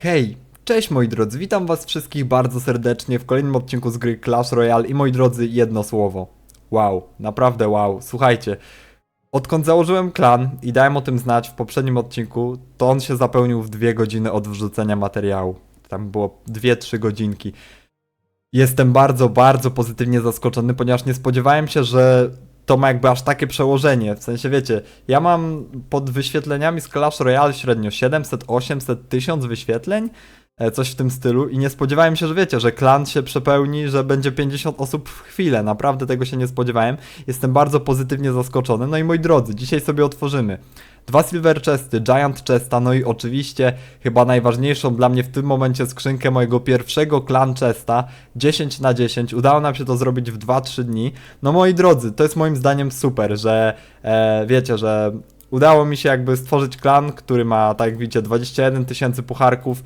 Hej, cześć moi drodzy, witam was wszystkich bardzo serdecznie w kolejnym odcinku z gry Clash Royale i moi drodzy, jedno słowo. Wow, naprawdę wow. Słuchajcie, odkąd założyłem klan i dałem o tym znać w poprzednim odcinku, to on się zapełnił w dwie godziny od wrzucenia materiału. Tam było 2-3 godzinki. Jestem bardzo, bardzo pozytywnie zaskoczony, ponieważ nie spodziewałem się, że to ma jakby aż takie przełożenie. W sensie, wiecie, ja mam pod wyświetleniami z Clash Royale średnio 700, 800, 1000 wyświetleń, e, coś w tym stylu i nie spodziewałem się, że wiecie, że klan się przepełni, że będzie 50 osób w chwilę. Naprawdę tego się nie spodziewałem. Jestem bardzo pozytywnie zaskoczony. No i moi drodzy, dzisiaj sobie otworzymy dwa Silver Chesty, Giant Chesta, no i oczywiście chyba najważniejszą dla mnie w tym momencie skrzynkę mojego pierwszego Clan Chesta 10 na 10. Udało nam się to zrobić w 2-3 dni. No moi drodzy, to jest moim zdaniem super, że e, wiecie, że udało mi się jakby stworzyć klan, który ma, tak jak widzicie, 21 tysięcy pucharków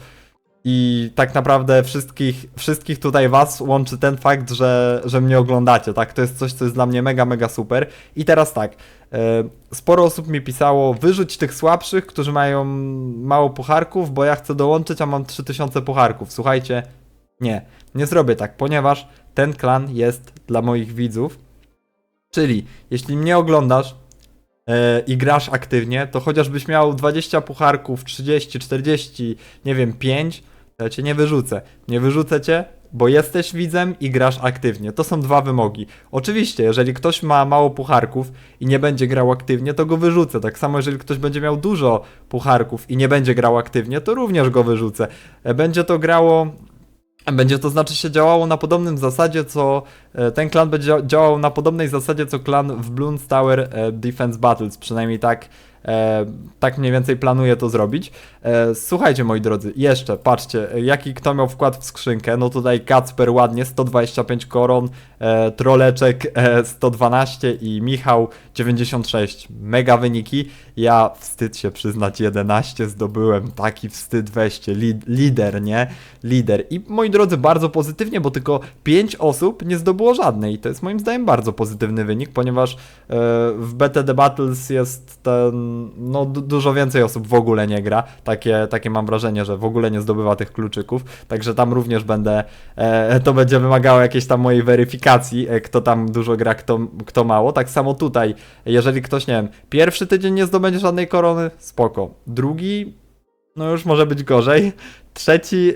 i tak naprawdę wszystkich, wszystkich tutaj was łączy ten fakt, że, że mnie oglądacie, tak? To jest coś, co jest dla mnie mega, mega super. I teraz tak, sporo osób mi pisało, wyrzuć tych słabszych, którzy mają mało pucharków, bo ja chcę dołączyć, a mam 3000 pucharków. Słuchajcie, nie, nie zrobię tak, ponieważ ten klan jest dla moich widzów. Czyli, jeśli mnie oglądasz, e, i grasz aktywnie, to chociażbyś miał 20 pucharków, 30, 40, nie wiem, 5, to ja cię nie wyrzucę. Nie wyrzucę cię, bo jesteś widzem i grasz aktywnie. To są dwa wymogi. Oczywiście, jeżeli ktoś ma mało pucharków i nie będzie grał aktywnie, to go wyrzucę. Tak samo, jeżeli ktoś będzie miał dużo pucharków i nie będzie grał aktywnie, to również go wyrzucę. E, Będzie to grało będzie to znaczy się działało na podobnym zasadzie, co e, ten klan będzie dzia- działał na podobnej zasadzie, co klan w Bloons Tower e, Defense Battles. Przynajmniej tak, tak mniej więcej planuję to zrobić. E, słuchajcie, moi drodzy, jeszcze patrzcie, e, jaki kto miał wkład w skrzynkę. No tutaj Kacper ładnie 125 koron, e, Troleczek e, 112 i Michał 96. Mega wyniki. Ja wstyd się przyznać, 11 zdobyłem. Taki wstyd weźcie. Lid lider, nie? Lider. I moi drodzy, bardzo pozytywnie, bo tylko 5 osób nie zdobyło żadnej. To jest moim zdaniem bardzo pozytywny wynik, ponieważ e, w BTD Battles jest ten, no du dużo więcej osób w ogóle nie gra. Takie, takie mam wrażenie, że w ogóle nie zdobywa tych kluczyków. Także tam również będę, e, to będzie wymagało jakiejś tam mojej weryfikacji, e, kto tam dużo gra, kto, kto mało. Tak samo tutaj, jeżeli ktoś, nie wiem, pierwszy tydzień nie zdobędzie żadnej korony, spoko. Drugi, no już może być gorzej. Trzeci,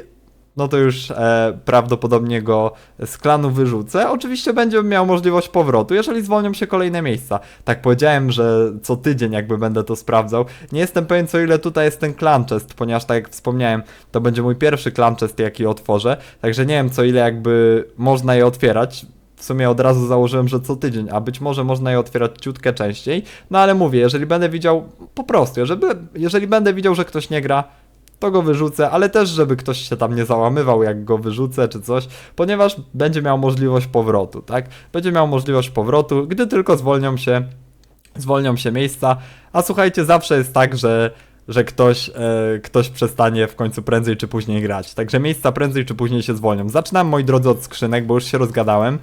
no to już e, prawdopodobnie go z klanu wyrzucę. Oczywiście będzie miał możliwość powrotu, jeżeli zwolnią się kolejne miejsca. Tak powiedziałem, że co tydzień jakby będę to sprawdzał. Nie jestem pewien co ile tutaj jest ten clan chest, ponieważ tak jak wspomniałem, to będzie mój pierwszy clan chest jaki otworzę. Także nie wiem co ile jakby można je otwierać. W sumie od razu założyłem, że co tydzień, a być może można je otwierać ciutkę częściej. No ale mówię, jeżeli będę widział, po prostu, jeżeli, jeżeli będę widział, że ktoś nie gra, to go wyrzucę, ale też, żeby ktoś się tam nie załamywał, jak go wyrzucę czy coś, ponieważ będzie miał możliwość powrotu, tak? Będzie miał możliwość powrotu, gdy tylko zwolnią się, zwolnią się miejsca, a słuchajcie, zawsze jest tak, że że ktoś, e, ktoś przestanie w końcu prędzej czy później grać. Także miejsca prędzej czy później się zwolnią. Zaczynam, moi drodzy, od skrzynek, bo już się rozgadałem.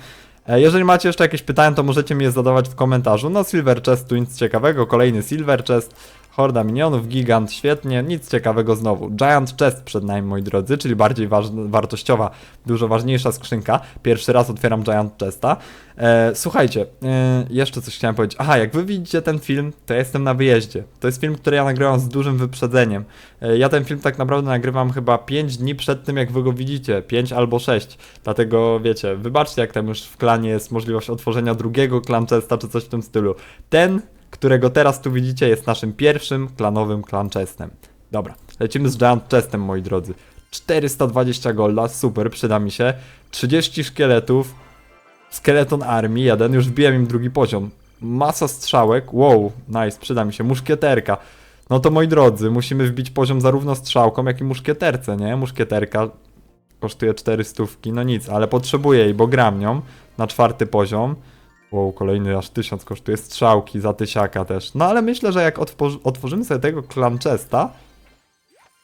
E, Jeżeli macie jeszcze jakieś pytania, to możecie mi je zadawać w komentarzu. No, Silver Chest tu nic ciekawego, kolejny Silver Chest, horda minionów, gigant, świetnie, nic ciekawego znowu. Giant Chest przed nami, moi drodzy, czyli bardziej wartościowa, dużo ważniejsza skrzynka. Pierwszy raz otwieram Giant Chesta. E, słuchajcie, e, jeszcze coś chciałem powiedzieć. Aha, jak wy widzicie ten film, to ja jestem na wyjeździe. To jest film, który ja nagrywam z dużym wyprzedzeniem. E, ja ten film tak naprawdę nagrywam chyba 5 dni przed tym, jak wy go widzicie. 5 albo 6. Dlatego wiecie, wybaczcie, jak tam już w klanie jest możliwość otworzenia drugiego clan chesta czy coś w tym stylu. Ten, którego teraz tu widzicie, jest naszym pierwszym klanowym clan chestem. Dobra, lecimy z Giant Chestem, moi drodzy. 420 golda, super, przyda mi się. 30 szkieletów, Skeleton Army, jeden, już wbiłem im drugi poziom. Masa strzałek, wow, nice, przyda mi się. Muszkieterka. No to moi drodzy, musimy wbić poziom zarówno strzałką, jak i muszkieterce, nie? Muszkieterka kosztuje 400, no nic, ale potrzebuję jej, bo gram nią na czwarty poziom. Wow, kolejny aż 1000 kosztuje strzałki za tysiaka też. No ale myślę, że jak otworzy, otworzymy sobie tego clan chesta,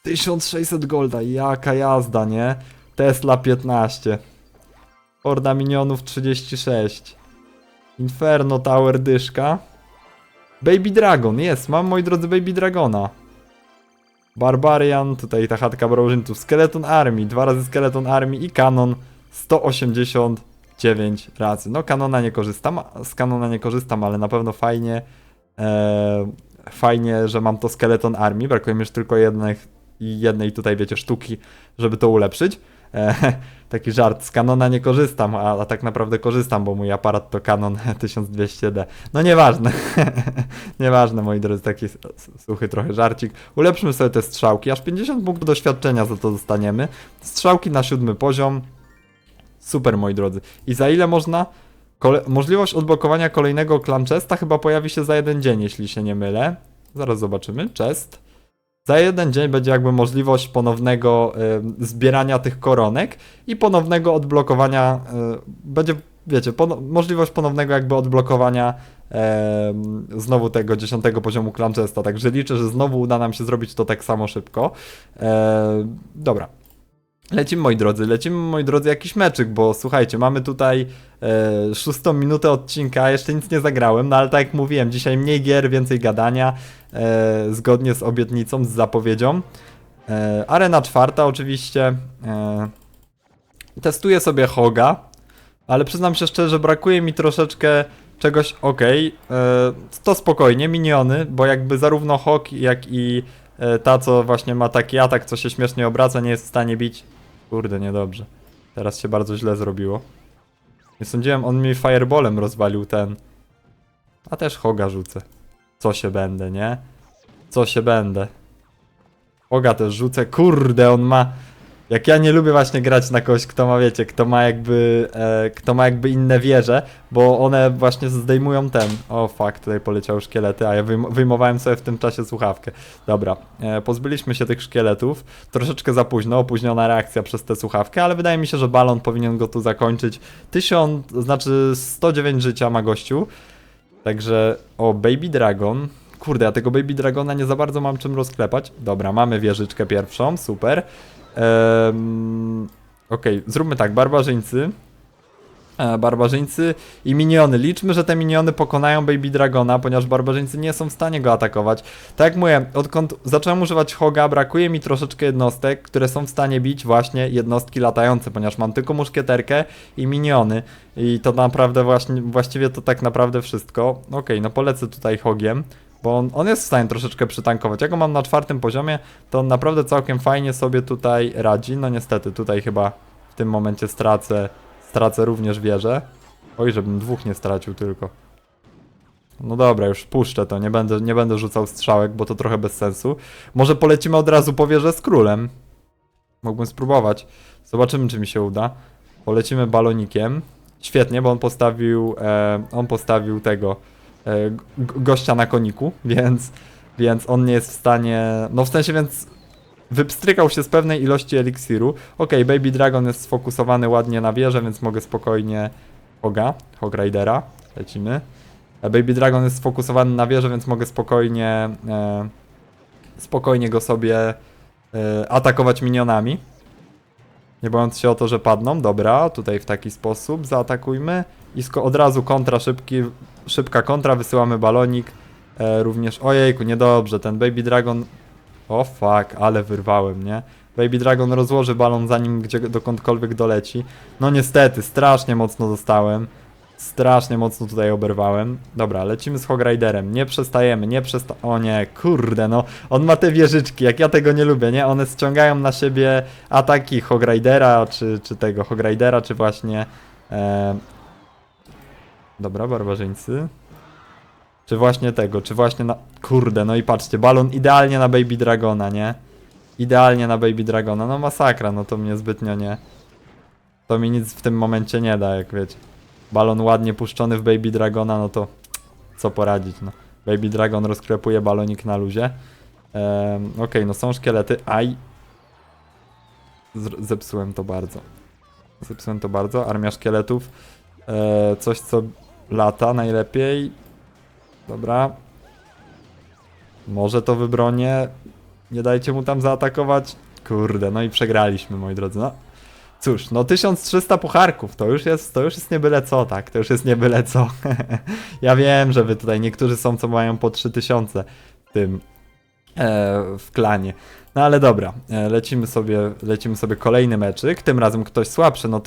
1600 golda, jaka jazda, nie? Tesla 15. Horda minionów 36. Inferno Tower dyszka. Baby Dragon, jest, mam moi drodzy Baby Dragona. Barbarian, tutaj ta chatka brożynów, Skeleton Army, dwa razy Skeleton Army i kanon 189 razy. No kanona nie korzystam, z kanona nie korzystam, ale na pewno fajnie, e, fajnie, że mam to Skeleton Army, brakuje mi już tylko jednych, jednej tutaj, wiecie, sztuki, żeby to ulepszyć. E, taki żart, z Canona nie korzystam, a, a tak naprawdę korzystam, bo mój aparat to Canon 1200D. No nieważne, nieważne moi drodzy, taki suchy trochę żarcik. Ulepszymy sobie te strzałki, aż 50 punktów doświadczenia za to dostaniemy. Strzałki na siódmy poziom, super moi drodzy. I za ile można? Kole możliwość odblokowania kolejnego clan chesta chyba pojawi się za jeden dzień, jeśli się nie mylę. Zaraz zobaczymy, chest. Za jeden dzień będzie jakby możliwość ponownego y, zbierania tych koronek i ponownego odblokowania, y, będzie, wiecie, pono możliwość ponownego jakby odblokowania em, znowu tego dziesiątego poziomu Clan Chesta, także liczę, że znowu uda nam się zrobić to tak samo szybko. E, dobra. Lecimy moi drodzy, lecimy moi drodzy jakiś meczyk, bo słuchajcie, mamy tutaj e, szóstą minutę odcinka, jeszcze nic nie zagrałem, no ale tak jak mówiłem, dzisiaj mniej gier, więcej gadania, e, zgodnie z obietnicą, z zapowiedzią. E, arena czwarta oczywiście. E, testuję sobie Hoga, ale przyznam się szczerze, brakuje mi troszeczkę czegoś ok. E, to spokojnie, miniony, bo jakby zarówno Hog, jak i e, ta, co właśnie ma taki atak, co się śmiesznie obraca, nie jest w stanie bić. Kurde, niedobrze. Teraz się bardzo źle zrobiło. Nie sądziłem, on mi fireballem rozwalił ten. A też Hoga rzucę. Co się będę, nie? Co się będę. Hoga też rzucę. Kurde, on ma... Jak ja nie lubię właśnie grać na kogoś, kto ma, wiecie, kto ma jakby, e, kto ma jakby inne wieże, bo one właśnie zdejmują ten. O fuck, tutaj poleciały szkielety, a ja wyjm wyjmowałem sobie w tym czasie słuchawkę. Dobra, e, pozbyliśmy się tych szkieletów. Troszeczkę za późno, opóźniona reakcja przez tę słuchawkę, ale wydaje mi się, że balon powinien go tu zakończyć. 1000, znaczy 109 życia ma gościu. Także, o, Baby Dragon. Kurde, ja tego Baby Dragona nie za bardzo mam czym rozklepać. Dobra, mamy wieżyczkę pierwszą, super. Ehm, Okej, zróbmy tak, barbarzyńcy. E, barbarzyńcy i miniony. Liczmy, że te miniony pokonają Baby Dragona, ponieważ barbarzyńcy nie są w stanie go atakować. Tak jak mówię, odkąd zacząłem używać Hoga, brakuje mi troszeczkę jednostek, które są w stanie bić właśnie jednostki latające, ponieważ mam tylko muszkieterkę i miniony. I to naprawdę właśnie, właściwie to tak naprawdę wszystko. Okej, no polecę tutaj Hogiem. Bo on, on jest w stanie troszeczkę przytankować. Ja go mam na czwartym poziomie, to on naprawdę całkiem fajnie sobie tutaj radzi. No niestety, tutaj chyba w tym momencie stracę, stracę również wieżę. Oj, żebym dwóch nie stracił tylko. No dobra, już puszczę to, nie będę, nie będę rzucał strzałek, bo to trochę bez sensu. Może polecimy od razu po wieżę z królem. Mógłbym spróbować. Zobaczymy, czy mi się uda. Polecimy balonikiem. Świetnie, bo on postawił, e, on postawił tego gościa na koniku, więc, więc on nie jest w stanie, no w sensie więc wypstrykał się z pewnej ilości eliksiru. Okej, Baby Dragon jest sfokusowany ładnie na wieżę, więc mogę spokojnie Hoga, Hog Ridera, lecimy. E, Baby Dragon jest sfokusowany na wieżę, więc mogę spokojnie e, spokojnie go sobie e, atakować minionami. Nie bojąc się o to, że padną. Dobra, tutaj w taki sposób zaatakujmy. I od razu kontra szybki, szybka kontra, wysyłamy balonik. E, również, ojejku, niedobrze, ten Baby Dragon... O fuck, ale wyrwałem, nie? Baby Dragon rozłoży balon zanim gdzie dokądkolwiek doleci. No niestety, strasznie mocno dostałem. Strasznie mocno tutaj oberwałem. Dobra, lecimy z Hog Riderem. Nie przestajemy, nie przesta... O nie, kurde, no. On ma te wieżyczki, jak ja tego nie lubię, nie? One ściągają na siebie ataki Hog Ridera, czy, czy tego Hog Ridera, czy właśnie... E... Dobra, barbarzyńcy. Czy właśnie tego, czy właśnie na... Kurde, no i patrzcie, balon idealnie na Baby Dragona, nie? Idealnie na Baby Dragona. No masakra, no to mnie zbytnio nie... To mi nic w tym momencie nie da, jak wiecie. Balon ładnie puszczony w Baby Dragona, no to co poradzić, no. Baby Dragon rozkrepuje balonik na luzie. Ehm, Okej, no są szkielety. Aj. Zepsułem to bardzo. Zepsułem to bardzo. Armia szkieletów. E, coś, co lata najlepiej. Dobra. Może to wybronię. Nie dajcie mu tam zaatakować. Kurde, no i przegraliśmy, moi drodzy. No. Cóż, no 1300 pucharków, to już jest, to już jest nie byle co, tak? To już jest nie byle co. ja wiem, że wy tutaj niektórzy są, co mają po 3000 w tym, e, w klanie. No ale dobra, e, lecimy sobie, lecimy sobie kolejny meczyk, tym razem ktoś słabszy, no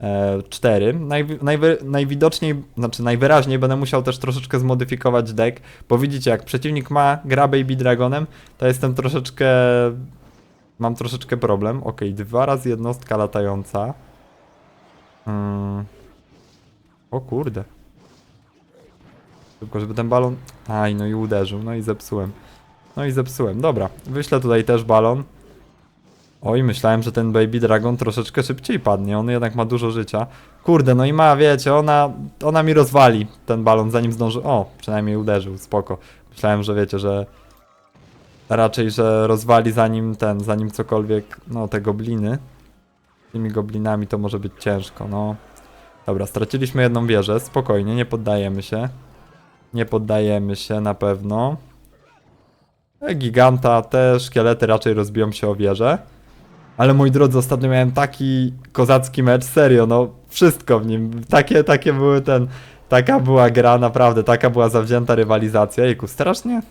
1304. Najwi najwy najwidoczniej, znaczy najwyraźniej będę musiał też troszeczkę zmodyfikować deck, bo widzicie, jak przeciwnik ma gra Baby Dragonem, to jestem troszeczkę, mam troszeczkę problem. Ok, dwa razy jednostka latająca. Hmm. O kurde. Tylko żeby ten balon... Aj, no i uderzył, no i zepsułem. No i zepsułem. Dobra, wyślę tutaj też balon. Oj, myślałem, że ten Baby Dragon troszeczkę szybciej padnie. On jednak ma dużo życia. Kurde, no i ma, wiecie, ona, ona mi rozwali ten balon, zanim zdąży. O, przynajmniej uderzył, spoko. Myślałem, że wiecie, że raczej, że rozwali zanim ten, zanim cokolwiek, no te gobliny. Tymi goblinami to może być ciężko, no. Dobra, straciliśmy jedną wieżę, spokojnie, nie poddajemy się. Nie poddajemy się na pewno. E, Giganta, te szkielety raczej rozbiją się o wieżę. Ale moi drodzy, ostatnio miałem taki kozacki mecz, serio, no wszystko w nim. Takie, takie były ten. Taka była gra, naprawdę, taka była zawzięta rywalizacja. Jejku, strasznie.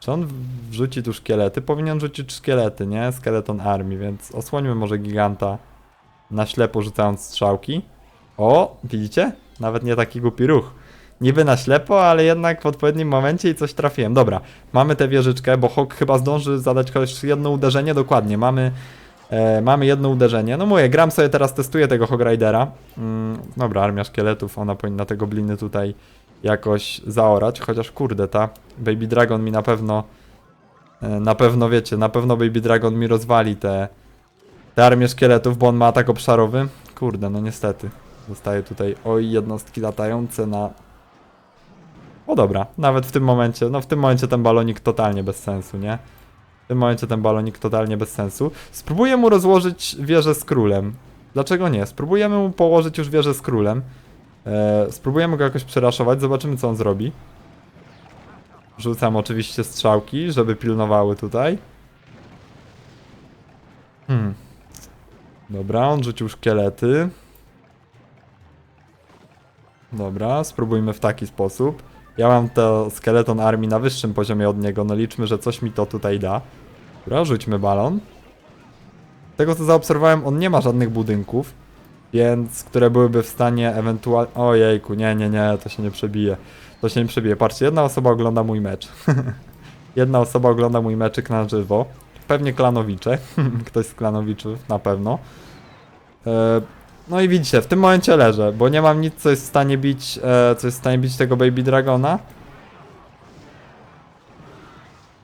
Czy on wrzuci tu szkielety? Powinien rzucić szkielety, nie? Skeleton armii, więc osłońmy może giganta na ślepo rzucając strzałki. O, widzicie? Nawet nie taki głupi ruch. Niby na ślepo, ale jednak w odpowiednim momencie i coś trafiłem. Dobra, mamy tę wieżyczkę, bo Hawk chyba zdąży zadać chociaż jedno uderzenie. Dokładnie, mamy, e, mamy jedno uderzenie. No mówię, gram sobie teraz, testuję tego Hog Ridera. Mm, dobra, armia szkieletów, ona powinna te gobliny tutaj jakoś zaorać. Chociaż kurde, ta Baby Dragon mi na pewno, e, na pewno wiecie, na pewno Baby Dragon mi rozwali te, te armię szkieletów, bo on ma atak obszarowy. Kurde, no niestety. Dostaję tutaj, oj, jednostki latające na o dobra, nawet w tym momencie, no w tym momencie ten balonik totalnie bez sensu, nie? W tym momencie ten balonik totalnie bez sensu. Spróbuję mu rozłożyć wieżę z królem. Dlaczego nie? Spróbujemy mu położyć już wieżę z królem. Eee, spróbujemy go jakoś przeraszować, zobaczymy co on zrobi. Rzucam oczywiście strzałki, żeby pilnowały tutaj. Hmm. Dobra, on rzucił szkielety. Dobra, spróbujmy w taki sposób. Ja mam to skeleton armii na wyższym poziomie od niego, no liczmy, że coś mi to tutaj da. Dobra, rzućmy balon. Z tego co zaobserwowałem, on nie ma żadnych budynków, więc które byłyby w stanie ewentualnie... Ojejku, nie, nie, nie, to się nie przebije. To się nie przebije. Patrzcie, jedna osoba ogląda mój mecz. jedna osoba ogląda mój meczyk na żywo. Pewnie klanowicze. Ktoś z klanowiczów, na pewno. E, no i widzicie, w tym momencie leżę, bo nie mam nic, co jest w stanie bić, e, co jest w stanie bić tego Baby Dragona.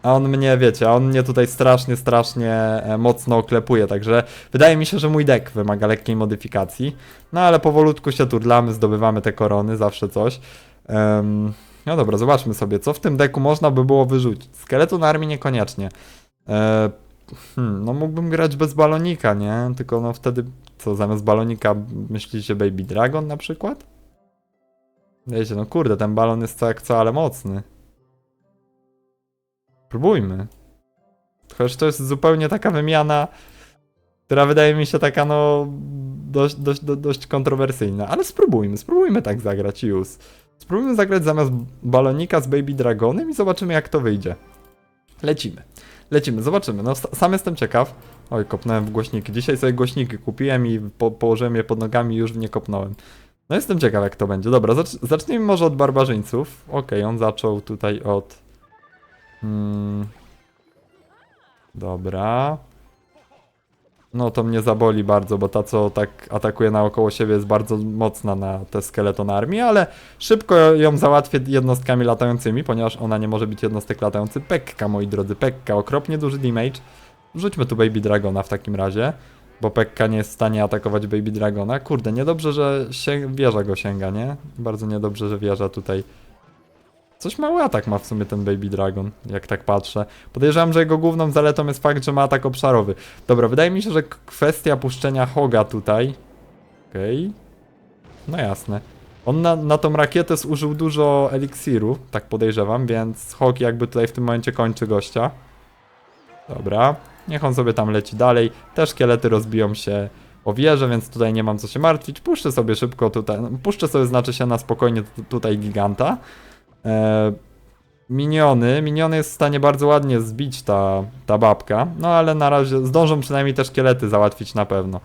A on mnie, wiecie, a on mnie tutaj strasznie, strasznie e, mocno oklepuje, także wydaje mi się, że mój deck wymaga lekkiej modyfikacji. No ale powolutku się turlamy, zdobywamy te korony, zawsze coś. Em, no dobra, zobaczmy sobie, co w tym deku można by było wyrzucić. Skeletu na armii niekoniecznie. E, hmm, no mógłbym grać bez balonika, nie? Tylko no wtedy, co zamiast balonika myślicie Baby Dragon na przykład? Wiecie, no kurde, ten balon jest co co, ale mocny. Próbujmy. Chociaż to jest zupełnie taka wymiana, która wydaje mi się taka no dość, dość, do- dość kontrowersyjna, ale spróbujmy, spróbujmy tak zagrać już. Spróbujmy zagrać zamiast balonika z Baby Dragonem i zobaczymy jak to wyjdzie. Lecimy. Lecimy, zobaczymy. No, sam jestem ciekaw. Oj, kopnąłem w głośniki. Dzisiaj sobie głośniki kupiłem i po, położyłem je pod nogami i już w nie kopnąłem. No jestem ciekaw jak to będzie. Dobra, zacz, zacznijmy może od barbarzyńców. Okej, on zaczął tutaj od... Hmm. Dobra. No to mnie zaboli bardzo, bo ta co tak atakuje naokoło siebie jest bardzo mocna na te skeleton armii, ale szybko ją załatwię jednostkami latającymi, ponieważ ona nie może być jednostek latający. Pekka, moi drodzy, Pekka, okropnie duży damage. Rzućmy tu Baby Dragona w takim razie, bo Pekka nie jest w stanie atakować Baby Dragona. Kurde, niedobrze, że się, wieża go sięga, nie? Bardzo niedobrze, że wieża tutaj... Coś mały atak ma w sumie ten Baby Dragon, jak tak patrzę. Podejrzewam, że jego główną zaletą jest fakt, że ma atak obszarowy. Dobra, wydaje mi się, że kwestia puszczenia Hoga tutaj... Okej. No jasne. On na, na tą rakietę zużył dużo eliksiru, tak podejrzewam, więc Hog jakby tutaj w tym momencie kończy gościa. Dobra, niech on sobie tam leci dalej. Te szkielety rozbiją się o wieżę, więc tutaj nie mam co się martwić. Puszczę sobie szybko tutaj, puszczę sobie znaczy się na spokojnie tu- tutaj giganta. E, miniony. Miniony jest w stanie bardzo ładnie zbić ta, ta babka. No ale na razie zdążą przynajmniej te szkielety załatwić na pewno.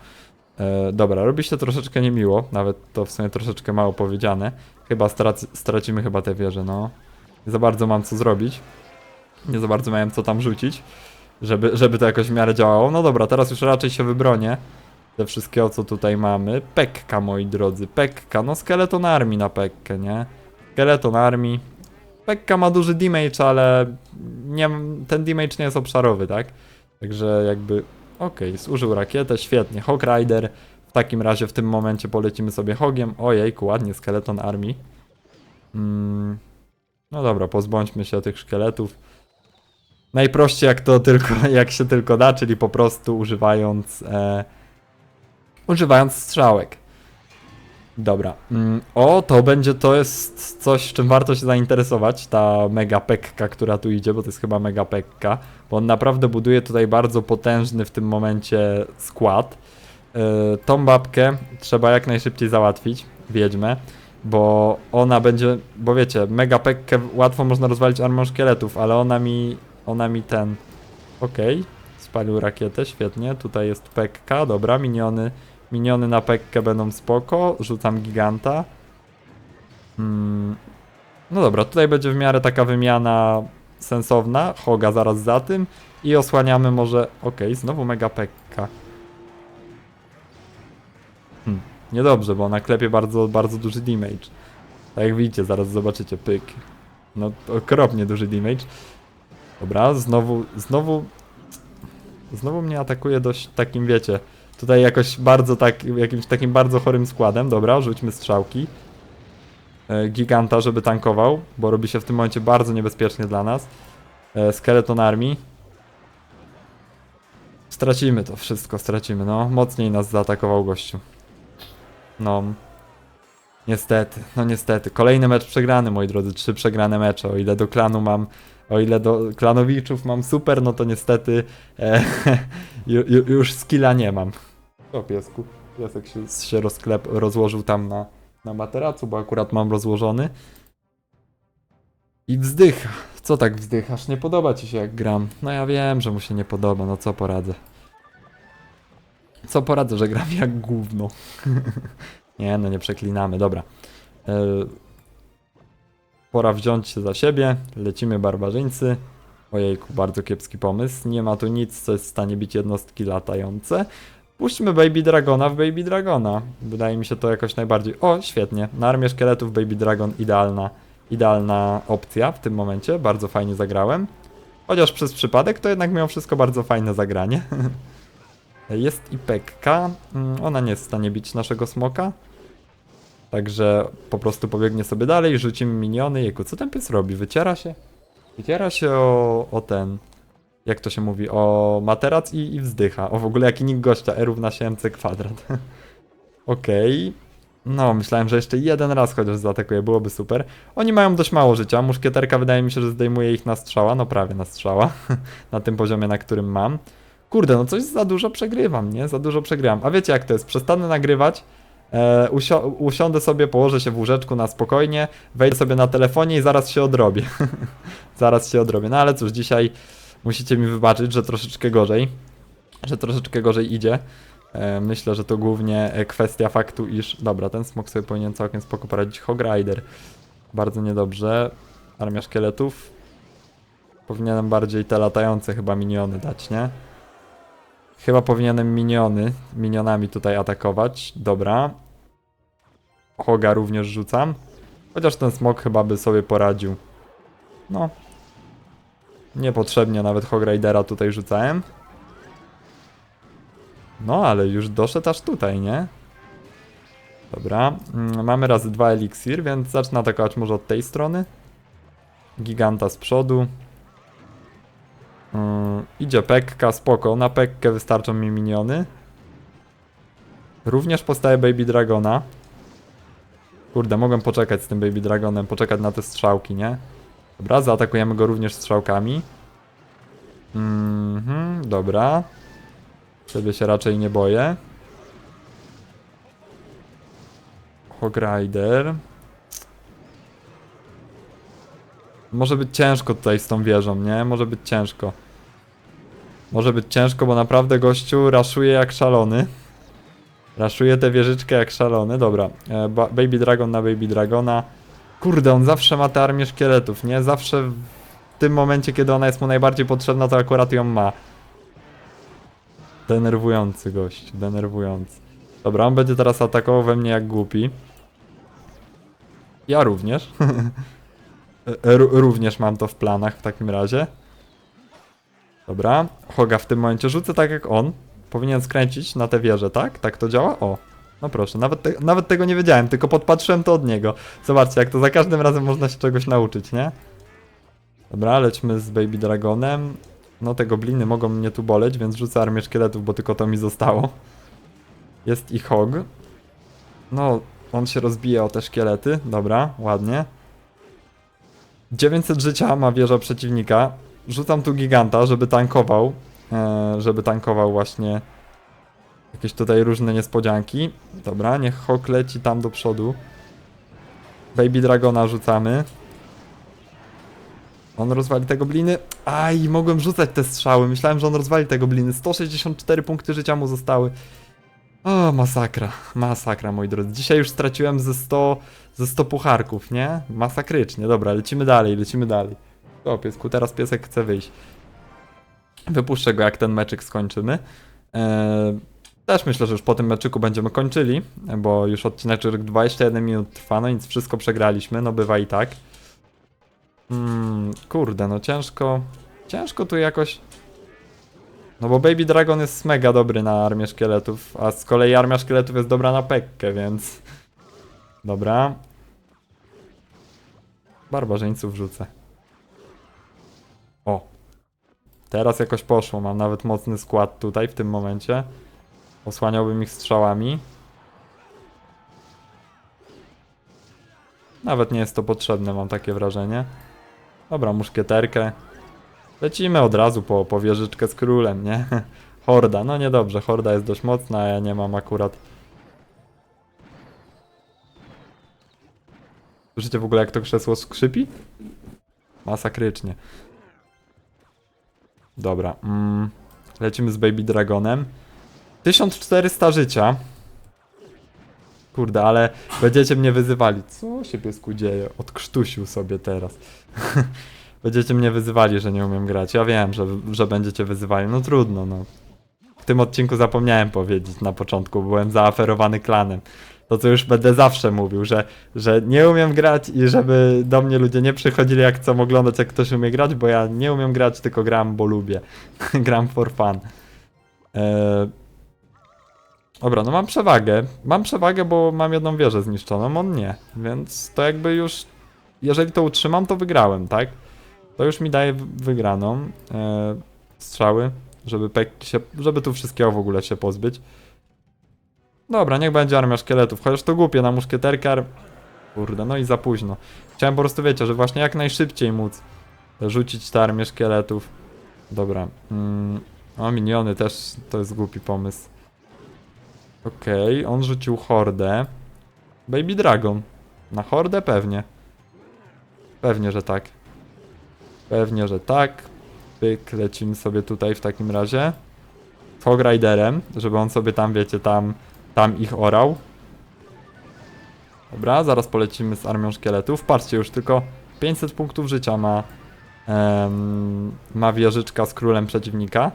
E, dobra, robi się troszeczkę niemiło. Nawet to w sumie troszeczkę mało powiedziane. Chyba strac- stracimy chyba tę wieżę, no. Nie za bardzo mam co zrobić. Nie za bardzo miałem co tam rzucić. Żeby, żeby to jakoś w miarę działało. No dobra, teraz już raczej się wybronię. Ze wszystkiego, co tutaj mamy. Pekka, moi drodzy. Pekka. No, skeleton armii na Pekkę, nie? Skeleton armii. Pekka ma duży damage, ale nie, ten damage nie jest obszarowy, tak? Także jakby... Okej, zużył rakietę, świetnie. Hog Rider. W takim razie w tym momencie polecimy sobie Hogiem. Ojejku, ładnie, skeleton armii. Mm. No dobra, pozbądźmy się tych szkieletów. Najprościej jak to tylko, jak się tylko da, czyli po prostu używając... E, używając strzałek. Dobra. Mm, o, to będzie, to jest coś, czym warto się zainteresować, ta mega pekka, która tu idzie, bo to jest chyba mega pekka, bo on naprawdę buduje tutaj bardzo potężny w tym momencie skład. Yy, tą babkę trzeba jak najszybciej załatwić, wiedźmę, bo ona będzie, bo wiecie, mega pekkę łatwo można rozwalić armą szkieletów, ale ona mi, ona mi ten, okej, spalił rakietę, świetnie, tutaj jest pekka, dobra, miniony, Miniony na pekkę będą spoko. Rzucam giganta. Mm. No dobra, tutaj będzie w miarę taka wymiana sensowna. Hoga zaraz za tym. I osłaniamy może... Okej, znowu mega pekka. Hmm. Niedobrze, bo ona klepie bardzo, bardzo duży damage. Tak jak widzicie, zaraz zobaczycie, pyk. No, okropnie duży damage. Dobra, znowu, znowu... Znowu mnie atakuje dość takim, wiecie... Tutaj jakoś bardzo tak, jakimś takim bardzo chorym składem. Dobra, rzućmy strzałki. E, giganta, żeby tankował, bo robi się w tym momencie bardzo niebezpiecznie dla nas. E, skeleton armii. Stracimy to wszystko, stracimy, no. Mocniej nas zaatakował gościu. No. Niestety, no niestety. Kolejny mecz przegrany, moi drodzy. Trzy przegrane mecze. O ile do klanu mam, o ile do klanowiczów mam super, no to niestety e, ju, ju, już skilla nie mam. Piesku. Piesek się, się rozklep, rozłożył tam na, na materacu, bo akurat mam rozłożony. I wzdycha. Co tak wzdychasz? Nie podoba ci się jak gram. No ja wiem, że mu się nie podoba, no co poradzę. Co poradzę, że gram jak gówno. nie, no nie przeklinamy, dobra. E, pora wziąć się za siebie. Lecimy barbarzyńcy. Ojejku, bardzo kiepski pomysł. Nie ma tu nic, co jest w stanie bić jednostki latające. Puśćmy Baby Dragona w Baby Dragona. Wydaje mi się to jakoś najbardziej. O, świetnie. Na armię szkieletów Baby Dragon idealna, idealna opcja w tym momencie. Bardzo fajnie zagrałem. Chociaż przez przypadek to jednak mimo wszystko bardzo fajne zagranie. jest i Pekka. Mm, Ona nie jest w stanie bić naszego smoka. Także po prostu pobiegnie sobie dalej, rzucimy miniony. Jejku, co ten pies robi? Wyciera się? Wyciera się o, o ten jak to się mówi, o materac i, i wzdycha. O w ogóle jaki nick gościa, E równa się MC kwadrat. Okej. No, myślałem, że jeszcze jeden raz chociaż zaatakuje, byłoby super. Oni mają dość mało życia, muszkieterka wydaje mi się, że zdejmuje ich na strzała, no prawie na strzała. na tym poziomie, na którym mam. Kurde, no coś za dużo przegrywam, nie? Za dużo przegrywam. A wiecie jak to jest? Przestanę nagrywać, e, usiądę sobie, położę się w łóżeczku na spokojnie, wejdę sobie na telefonie i zaraz się odrobię. zaraz się odrobię. No ale cóż, dzisiaj musicie mi wybaczyć, że troszeczkę gorzej, że troszeczkę gorzej idzie. E, Myślę, że to głównie e, kwestia faktu, iż... Dobra, ten smok sobie powinien całkiem spoko poradzić. Hog Rider. Bardzo niedobrze. Armia szkieletów. Powinienem bardziej te latające chyba miniony dać, nie? Chyba powinienem miniony, minionami tutaj atakować. Dobra. Hoga również rzucam. Chociaż ten smok chyba by sobie poradził. No, Niepotrzebnie nawet Hog Ridera tutaj rzucałem. No, ale już doszedł aż tutaj, nie? Dobra, mm, mamy razy dwa eliksir, więc zacznę atakować może od tej strony. Giganta z przodu. Mm, idzie Pekka, spoko. Na Pekkę wystarczą mi miniony. Również postaje Baby Dragona. Kurde, mogłem poczekać z tym Baby Dragonem, poczekać na te strzałki, nie? Dobra, zaatakujemy go również strzałkami. Mhm, dobra. Ciebie się raczej nie boję. Hog Rider. Może być ciężko tutaj z tą wieżą, nie? Może być ciężko. Może być ciężko, bo naprawdę gościu raszuje jak szalony. Raszuje tę wieżyczkę jak szalony. Dobra, e, ba- Baby Dragon na Baby Dragona. Kurde, on zawsze ma tę armię szkieletów, nie? Zawsze w tym momencie, kiedy ona jest mu najbardziej potrzebna, to akurat ją ma. Denerwujący gość, denerwujący. Dobra, on będzie teraz atakował we mnie jak głupi. Ja również. R- również mam to w planach w takim razie. Dobra, Hoga w tym momencie rzucę tak jak on. Powinien skręcić na tę wieżę, tak? Tak to działa? O. No proszę, nawet, te, nawet tego nie wiedziałem, tylko podpatrzyłem to od niego. Zobaczcie, jak to za każdym razem można się czegoś nauczyć, nie? Dobra, lećmy z Baby Dragonem. No te gobliny mogą mnie tu boleć, więc rzucę armię szkieletów, bo tylko to mi zostało. Jest i Hog. No, on się rozbija o te szkielety. Dobra, ładnie. 900 życia ma wieża przeciwnika. Rzucam tu giganta, żeby tankował. E, żeby tankował właśnie jakieś tutaj różne niespodzianki. Dobra, niech Hawk leci tam do przodu. Baby Dragona rzucamy. On rozwali te gobliny. Aj, mogłem rzucać te strzały. Myślałem, że on rozwali te gobliny. 164 punkty życia mu zostały. O, masakra. Masakra, moi drodzy. Dzisiaj już straciłem ze 100, ze 100 pucharków, nie? Masakrycznie. Dobra, lecimy dalej, lecimy dalej. O, piesku, teraz piesek chce wyjść. Wypuszczę go, jak ten meczyk skończymy. Eee, też myślę, że już po tym meczyku będziemy kończyli, bo już odcineczek 21 minut trwa, no nic, wszystko przegraliśmy, no bywa i tak. Mm, kurde, no ciężko, ciężko tu jakoś... No bo Baby Dragon jest mega dobry na armię szkieletów, a z kolei armia szkieletów jest dobra na pekkę, więc... Dobra. Barbarzyńców rzucę. O. Teraz jakoś poszło, mam nawet mocny skład tutaj w tym momencie. Osłaniałbym ich strzałami. Nawet nie jest to potrzebne, mam takie wrażenie. Dobra, muszkieterkę. Lecimy od razu po, po wieżyczkę z królem, nie? Horda, no niedobrze, horda jest dość mocna, a ja nie mam akurat... Słyszycie w ogóle jak to krzesło skrzypi? Masakrycznie. Dobra, mm, lecimy z Baby Dragonem. 1400 życia. Kurde, ale będziecie mnie wyzywali. Co się piesku dzieje? Odkrztusił sobie teraz. będziecie mnie wyzywali, że nie umiem grać. Ja wiem, że, że będziecie wyzywali. No trudno, no. W tym odcinku zapomniałem powiedzieć na początku, byłem zaaferowany klanem. To co już będę zawsze mówił, że, że nie umiem grać i żeby do mnie ludzie nie przychodzili jak chcą oglądać jak ktoś umie grać, bo ja nie umiem grać, tylko gram, bo lubię. gram for fun. Eee... Dobra, no mam przewagę. Mam przewagę, bo mam jedną wieżę zniszczoną, on nie. Więc to jakby już... Jeżeli to utrzymam, to wygrałem, tak? To już mi daje wygraną. Eee... Strzały, żeby się... żeby tu wszystkiego w ogóle się pozbyć. Dobra, niech będzie armia szkieletów, chociaż to głupie na muszkieterkar. Kurde, no i za późno. Chciałem po prostu, wiecie, że właśnie jak najszybciej móc rzucić tę armię szkieletów. Dobra. Mm, o, miniony też to jest głupi pomysł. Okej, on rzucił hordę. Baby Dragon. Na hordę pewnie. Pewnie, że tak. Pewnie, że tak. Pyk, lecimy sobie tutaj w takim razie. Fog Riderem, żeby on sobie tam, wiecie, tam, tam ich orał. Dobra, zaraz polecimy z armią szkieletów. Patrzcie, już tylko 500 punktów życia ma, em, ma wieżyczka z królem przeciwnika.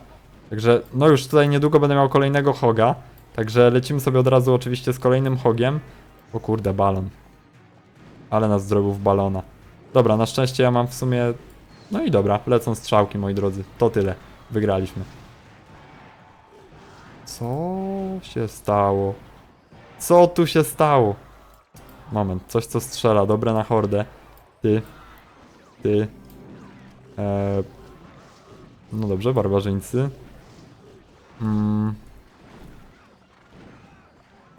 Także, no już tutaj niedługo będę miał kolejnego hoga. Także lecimy sobie od razu oczywiście z kolejnym hogiem. O kurde, balon. Ale nas zrobił w balona. Dobra, na szczęście ja mam w sumie... No i dobra, lecą strzałki, moi drodzy. To tyle. Wygraliśmy. Co się stało? Co tu się stało? Moment, coś co strzela, dobre na hordę. Ty. Ty. Eee, no dobrze, barbarzyńcy. Mm.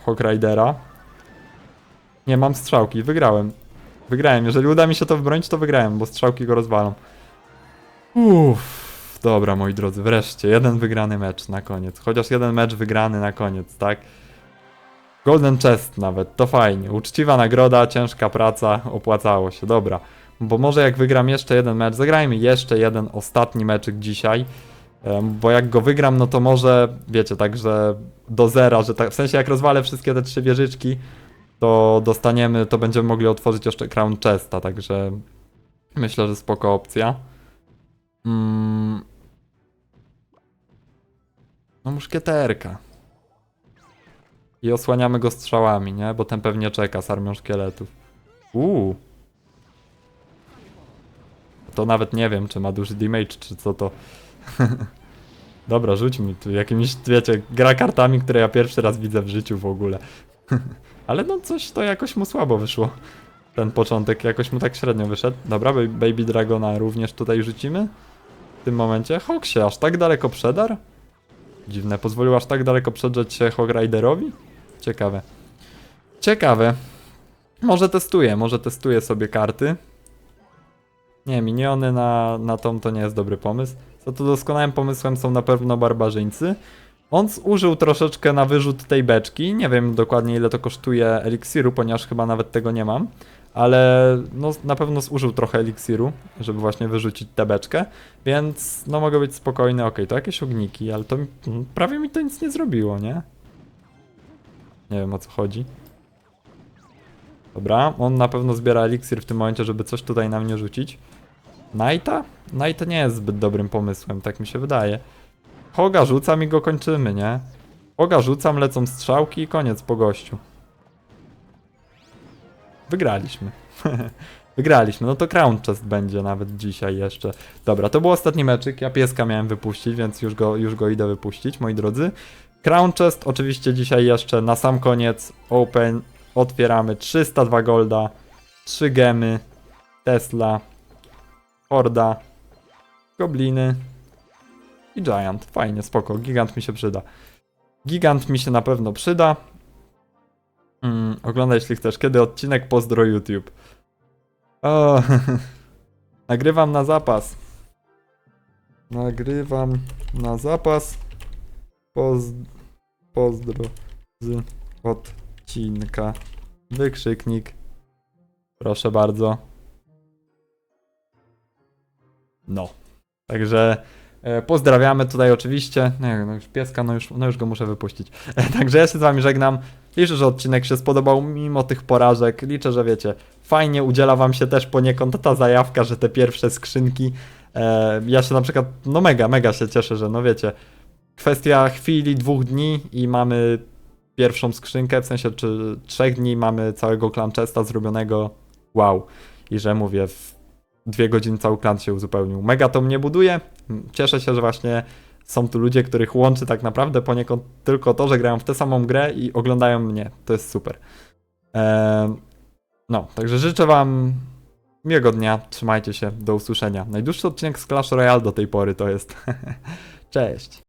Hawk Ridera. Nie, mam strzałki, wygrałem. Wygrałem, jeżeli uda mi się to wybronić, to wygrałem, bo strzałki go rozwalą. Uff, dobra moi drodzy, wreszcie, jeden wygrany mecz na koniec. Chociaż jeden mecz wygrany na koniec, tak? Golden Chest nawet, to fajnie. Uczciwa nagroda, ciężka praca, opłacało się, dobra. bo może jak wygram jeszcze jeden mecz, zagrajmy jeszcze jeden ostatni meczyk dzisiaj, bo jak go wygram, no to może, wiecie, także do zera, że tak, w sensie jak rozwalę wszystkie te trzy wieżyczki, to dostaniemy, to będziemy mogli otworzyć jeszcze Crown Chesta, także myślę, że spoko opcja. Mm. No muszkieterka. I osłaniamy go strzałami, nie? Bo ten pewnie czeka z armią szkieletów. Uuu. To nawet nie wiem, czy ma duży damage, czy co to. Dobra, rzućmy tu jakimiś, wiecie, gra kartami, które ja pierwszy raz widzę w życiu w ogóle. Ale no coś to jakoś mu słabo wyszło. Ten początek jakoś mu tak średnio wyszedł. Dobra, Ba- Baby Dragona również tutaj rzucimy. W tym momencie. Hawk się aż tak daleko przedarł? Dziwne, pozwolił aż tak daleko przedrzeć się Hog Riderowi? Ciekawe. Ciekawe. Może testuję, może testuję sobie karty. Nie, miniony na, na tom to nie jest dobry pomysł. Co tu doskonałym pomysłem są na pewno barbarzyńcy. On użył troszeczkę na wyrzut tej beczki. Nie wiem dokładnie ile to kosztuje eliksiru, ponieważ chyba nawet tego nie mam. Ale no, na pewno zużył trochę eliksiru, żeby właśnie wyrzucić tę beczkę. Więc no mogę być spokojny. Okej, to jakieś ogniki, ale to mi, prawie mi to nic nie zrobiło, nie? Nie wiem o co chodzi. Dobra, on na pewno zbiera eliksir w tym momencie, żeby coś tutaj na mnie rzucić. Knighta? Knight nie jest zbyt dobrym pomysłem, tak mi się wydaje. Hoga rzucam i go kończymy, nie? Hoga rzucam, lecą strzałki i koniec po gościu. Wygraliśmy. Wygraliśmy, no to Crown Chest będzie nawet dzisiaj jeszcze. Dobra, to był ostatni meczyk, ja pieska miałem wypuścić, więc już go, już go idę wypuścić, moi drodzy. Crown Chest oczywiście dzisiaj jeszcze na sam koniec, open, otwieramy 302 golda, 3 gemy, Tesla, Horda, Gobliny i Giant. Fajnie, spoko, Gigant mi się przyda. Gigant mi się na pewno przyda. Mm, oglądaj jeśli chcesz. Kiedy odcinek? Pozdro YouTube. O, nagrywam na zapas. Nagrywam na zapas. Poz, pozdro z odcinka. Wykrzyknik. Proszę bardzo. No. Także e, pozdrawiamy tutaj oczywiście. Nie, no już pieska, no już, no już go muszę wypuścić. Także ja się z wami żegnam. Liczę, że odcinek się spodobał mimo tych porażek. Liczę, że wiecie, fajnie udziela wam się też poniekąd ta zajawka, że te pierwsze skrzynki. E, ja się na przykład, no mega, mega się cieszę, że no wiecie, kwestia chwili, dwóch dni i mamy pierwszą skrzynkę, w sensie czy trzech dni mamy całego clan chesta zrobionego. Wow. I że mówię, dwie godziny cały klan się uzupełnił. Mega to mnie buduje. Cieszę się, że właśnie są tu ludzie, których łączy tak naprawdę poniekąd tylko to, że grają w tę samą grę i oglądają mnie. To jest super. Eee, no, także życzę wam miłego dnia. Trzymajcie się. Do usłyszenia. Najdłuższy odcinek z Clash Royale do tej pory to jest. Cześć.